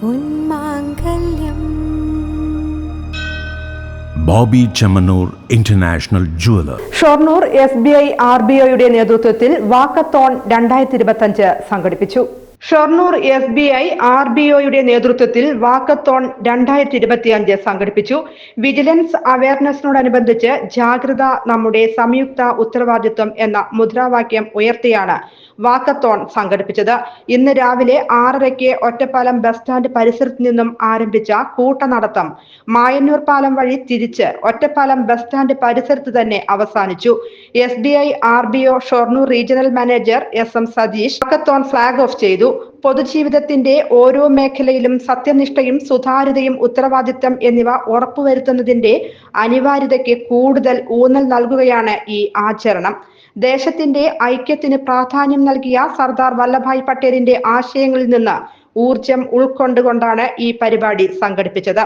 പൊന്മാംഗല്യം Bobby Chemmanur international jeweller. Shoranur S B I R B ഐയുടെ നേതൃത്വത്തിൽ walkathon രണ്ടായിരത്തി ഇരുപത്തഞ്ച് സംഘടിപ്പിച്ചു. Shoranur S B I R B ഒയുടെ നേതൃത്വത്തിൽ വാക്കത്തോൺ രണ്ടായിരത്തി ഇരുപത്തിയഞ്ച് സംഘടിപ്പിച്ചു. വിജിലൻസ് അവയർനെസ്സിനോടനുബന്ധിച്ച് ജാഗ്രത നമ്മുടെ സംയുക്ത ഉത്തരവാദിത്വം എന്ന മുദ്രാവാക്യം ഉയർത്തിയാണ് വാക്കത്തോൺ സംഘടിപ്പിച്ചത്. ഇന്ന് രാവിലെ ആറരയ്ക്ക് ഒറ്റപ്പാലം ബസ് സ്റ്റാൻഡ് പരിസരത്ത് നിന്നും ആരംഭിച്ച കൂട്ടനടത്തം മായന്നൂർ പാലം വഴി തിരിച്ച് ഒറ്റപ്പാലം ബസ് സ്റ്റാൻഡ് പരിസരത്ത് തന്നെ അവസാനിച്ചു. S B I R B O Shoranur regional manager S M Satheesh walkathon flag off ചെയ്തു. പൊതുജീവിതത്തിന്റെ ഓരോ മേഖലയിലും സത്യനിഷ്ഠയും സുതാര്യതയും ഉത്തരവാദിത്തം എന്നിവ ഉറപ്പുവരുത്തുന്നതിന്റെ അനിവാര്യതയ്ക്ക് കൂടുതൽ ഊന്നൽ നൽകുകയാണ് ഈ ആചരണം. ദേശത്തിന്റെ ഐക്യത്തിന് പ്രാധാന്യം നൽകിയ സർദാർ വല്ലഭായ് പട്ടേലിന്റെ ആശയങ്ങളിൽ നിന്ന് ഊർജം ഉൾക്കൊണ്ടുകൊണ്ടാണ് ഈ പരിപാടി സംഘടിപ്പിച്ചത്.